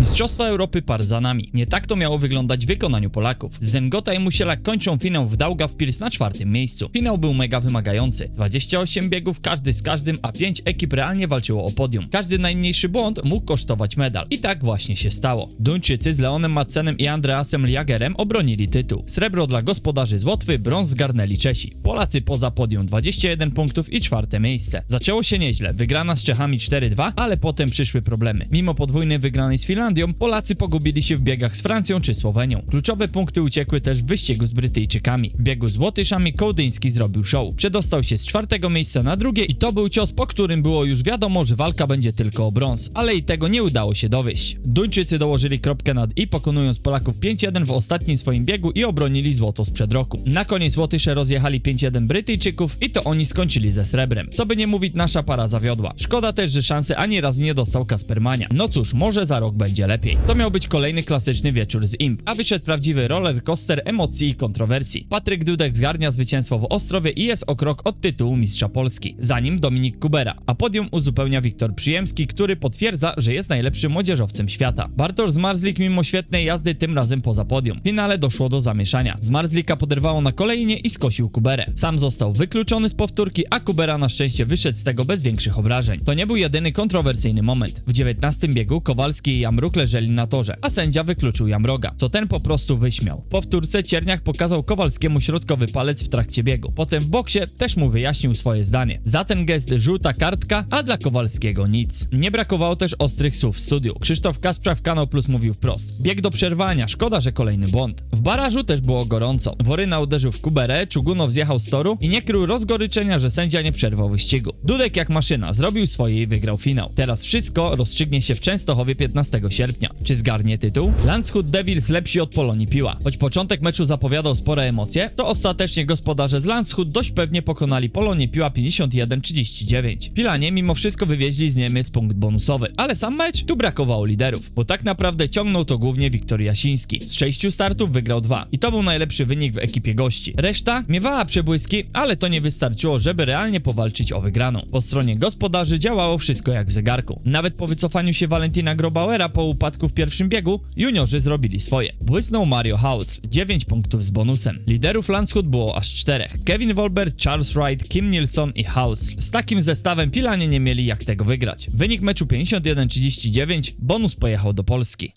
Mistrzostwa Europy par za nami. Nie tak to miało wyglądać w wykonaniu Polaków. Zengota i Musiela kończą finał w Daugavpils na czwartym miejscu. Finał był mega wymagający. 28 biegów, każdy z każdym, a 5 ekip realnie walczyło o podium. Każdy najmniejszy błąd mógł kosztować medal. I tak właśnie się stało. Duńczycy z Leonem Madsenem i Andreasem Jagerem obronili tytuł. Srebro dla gospodarzy z Łotwy, brąz zgarnęli Czesi. Polacy poza podium 21 punktów i czwarte miejsce. Zaczęło się nieźle. Wygrana z Czechami 4-2, ale potem przyszły problemy. Mimo podwójnej wygranej z Polacy pogubili się w biegach z Francją czy Słowenią. Kluczowe punkty uciekły też w wyścigu z Brytyjczykami. W biegu z Łotyszami Kołdyński zrobił show. Przedostał się z czwartego miejsca na drugie i to był cios, po którym było już wiadomo, że walka będzie tylko o brąz. Ale i tego nie udało się dowieść. Duńczycy dołożyli kropkę nad i pokonując Polaków 5-1 w ostatnim swoim biegu i obronili złoto sprzed roku. Na koniec Łotysze rozjechali 5-1 Brytyjczyków i to oni skończyli ze srebrem. Co by nie mówić, nasza para zawiodła. Szkoda też, że szansy ani razu nie dostał Kaspermania. No cóż, może za rok będzie lepiej. To miał być kolejny klasyczny wieczór z Imp, a wyszedł prawdziwy roller coaster emocji i kontrowersji. Patryk Dudek zgarnia zwycięstwo w Ostrowie i jest o krok od tytułu mistrza Polski. Za nim Dominik Kubera, a podium uzupełnia Wiktor Przyjemski, który potwierdza, że jest najlepszym młodzieżowcem świata. Bartosz Zmarzlik mimo świetnej jazdy tym razem poza podium. W finale doszło do zamieszania. Zmarzlika poderwało na kolejnie i skosił Kuberę. Sam został wykluczony z powtórki, a Kubera na szczęście wyszedł z tego bez większych obrażeń. To nie był jedyny kontrowersyjny moment. W 19 biegu Kowalski i Jamruk leżeli na torze, a sędzia wykluczył Jamroga, co ten po prostu wyśmiał. Po wtórce Cierniak pokazał Kowalskiemu środkowy palec w trakcie biegu. Potem w boksie też mu wyjaśnił swoje zdanie. Za ten gest żółta kartka, a dla Kowalskiego nic. Nie brakowało też ostrych słów w studiu. Krzysztof Kasprzak w Kanał Plus mówił wprost. Bieg do przerwania, szkoda, że kolejny błąd. W barażu też było gorąco. Woryna uderzył w Kuberę, Czugunow zjechał z toru i nie krył rozgoryczenia, że sędzia nie przerwał wyścigu. Dudek jak maszyna, zrobił swoje i wygrał finał. Teraz wszystko rozstrzygnie się w Częstochowie 15 sierpnia. Czy zgarnie tytuł? Landshut Devils lepsi od Polonii Piła. Choć początek meczu zapowiadał spore emocje, to ostatecznie gospodarze z Landshut dość pewnie pokonali Polonię Piła 51-39. Pilanie mimo wszystko wywieźli z Niemiec punkt bonusowy, ale sam mecz tu brakowało liderów, bo tak naprawdę ciągnął to głównie Wiktor Jasiński. Z sześciu startów wygrał dwa i to był najlepszy wynik w ekipie gości. Reszta miewała przebłyski, ale to nie wystarczyło, żeby realnie powalczyć o wygraną. Po stronie gospodarzy działało wszystko jak w zegarku. Nawet po wycofaniu się Valentina Grobauera po upadku w pierwszym biegu, juniorzy zrobili swoje. Błysnął Mario Hausl, 9 punktów z bonusem. Liderów Landshut było aż czterech. Kevin Wolber, Charles Wright, Kim Nilsson i Hausl. Z takim zestawem Pilanie nie mieli jak tego wygrać. Wynik meczu 51-39, bonus pojechał do Polski.